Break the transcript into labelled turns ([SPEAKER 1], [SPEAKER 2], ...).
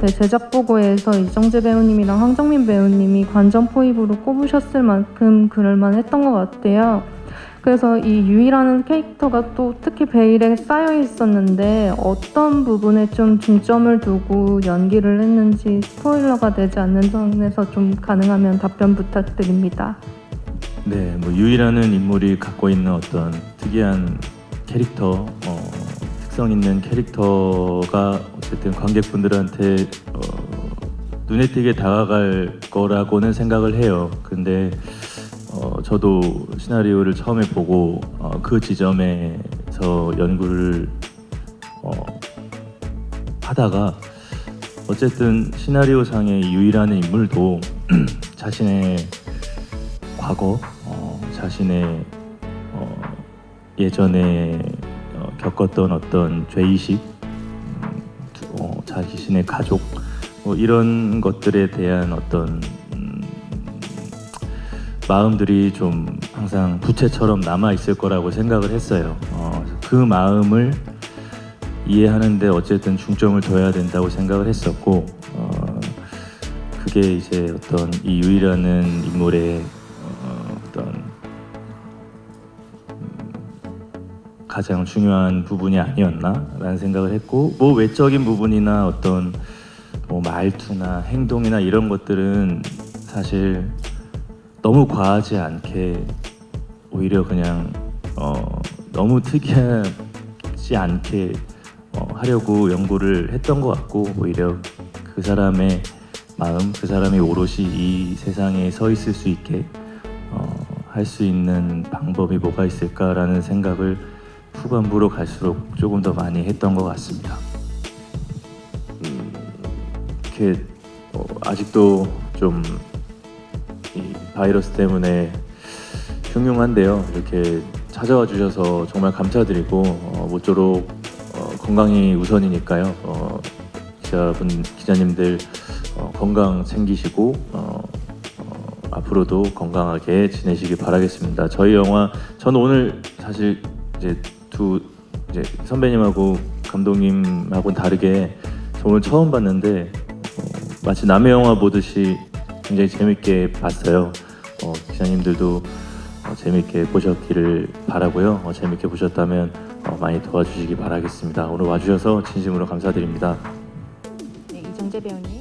[SPEAKER 1] 네, 제작 보고에서 이정재 배우님이랑 황정민 배우님이 관전 포입으로 꼽으셨을 만큼 그럴만했던 것 같아요. 그래서 이 유이라는 캐릭터가 또 특히 베일에 쌓여 있었는데 어떤 부분에 좀 중점을 두고 연기를 했는지 스포일러가 되지 않는 선에서 좀 가능하면 답변 부탁드립니다.
[SPEAKER 2] 네, 뭐 유이라는 인물이 갖고 있는 어떤 특이한 캐릭터, 어, 특성 있는 캐릭터가 어쨌든 관객분들한테 어, 눈에 띄게 다가갈 거라고는 생각을 해요. 근데 어, 저도 시나리오를 처음에 보고 어, 그 지점에서 연구를 어, 하다가 어쨌든 시나리오 상의 유이라는 인물도 자신의 과거 어, 자신의 어, 예전에 어, 겪었던 어떤 죄의식 자신의 가족 뭐 이런 것들에 대한 어떤 음, 마음들이 좀 항상 부채처럼 남아 있을 거라고 생각을 했어요. 어, 그 마음을 이해하는데 어쨌든 중점을 둬야 된다고 생각을 했었고 어, 그게 이제 어떤 이 유이라는 인물의 가장 중요한 부분이 아니었나라는 생각을 했고 뭐 외적인 부분이나 어떤 뭐 말투나 행동이나 이런 것들은 사실 너무 과하지 않게 오히려 그냥 어, 너무 특이하지 않게 어, 하려고 연구를 했던 것 같고 오히려 그 사람의 마음, 그 사람이 오롯이 이 세상에 서 있을 수 있게 어, 할 수 있는 방법이 뭐가 있을까라는 생각을 후반부로 갈수록 조금 더 많이 했던 것 같습니다. 음, 이렇게 어, 아직도 좀이 바이러스 때문에 흉흉한데요. 이렇게 찾아와 주셔서 정말 감사드리고 어, 모쪼록 어, 건강이 우선이니까요. 어, 기자분 기자님들 어, 건강 챙기시고 어, 어, 앞으로도 건강하게 지내시길 바라겠습니다. 저희 영화 저는 오늘 사실 이제 두 이제 선배님하고 감독님하고는 다르게 저 오늘 처음 봤는데 어, 마치 남의 영화 보듯이 굉장히 재밌게 봤어요. 어, 기자님들도 어, 재밌게 보셨기를 바라고요. 어, 재밌게 보셨다면 어, 많이 도와주시기 바라겠습니다. 오늘 와주셔서 진심으로 감사드립니다.
[SPEAKER 3] 네, 이정재 배우님.